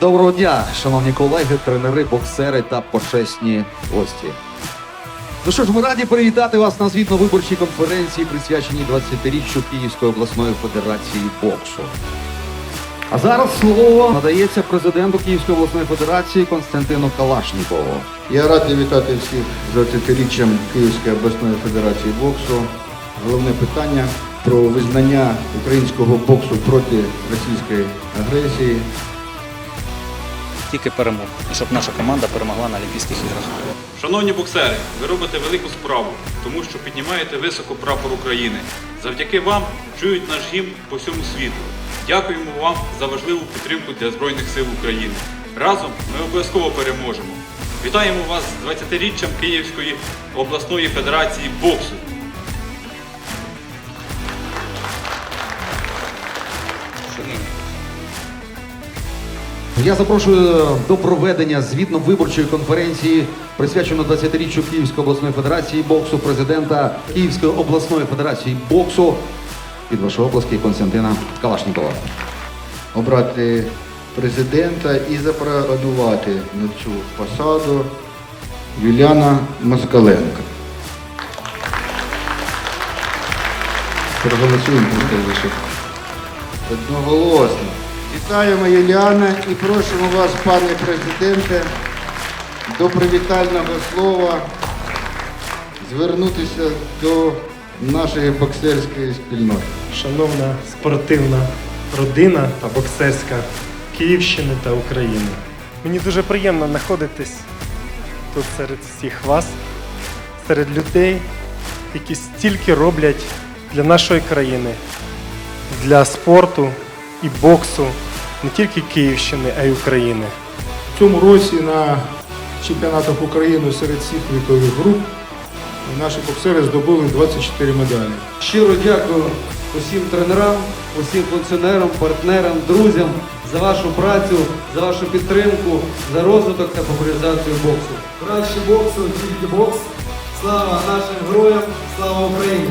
Доброго дня, шановні колеги, тренери, боксери та почесні гості. Ну що ж, ми раді привітати вас на звітно-виборчій конференції, присвяченій 20-річчю Київської обласної федерації боксу. А зараз слово надається президенту Київської обласної федерації Константину Калашнікову. Я радий вітати всіх з 20-річчям Київської обласної федерації боксу. Головне питання про визнання українського боксу проти російської агресії. Тільки перемог, і щоб наша команда перемогла на Олімпійських іграх. Шановні боксери, ви робите велику справу, тому що піднімаєте високо прапор України. Завдяки вам чують наш гімн по всьому світу. Дякуємо вам за важливу підтримку для Збройних сил України. Разом ми обов'язково переможемо. Вітаємо вас з 20-річчям Київської обласної федерації боксу. Я запрошую до проведення звітно-виборчої конференції, присвяченої 20-річчю Київської обласної федерації боксу, президента Київської обласної федерації боксу від вашої області Константина Калашнікова. Обрати президента і запропонувати на цю посаду Юліана Москаленка. Проголосуємо про те, одноголосно. Вітаємо Юліана і просимо вас, пане президенте, до привітального слова звернутися до нашої боксерської спільноти. шановна спортивна родина та боксерська Київщини та України. Мені дуже приємно знаходитись тут серед всіх вас, серед людей, які стільки роблять для нашої країни, для спорту і боксу не тільки Київщини, а й України. В цьому році на чемпіонатах України серед всіх вікових груп наші боксери здобули 24 медалі. Щиро дякую усім тренерам, усім функціонерам, партнерам, друзям за вашу працю, за вашу підтримку, за розвиток та популяризацію боксу. Краще боксу, тільки бокс. Слава нашим героям, слава Україні!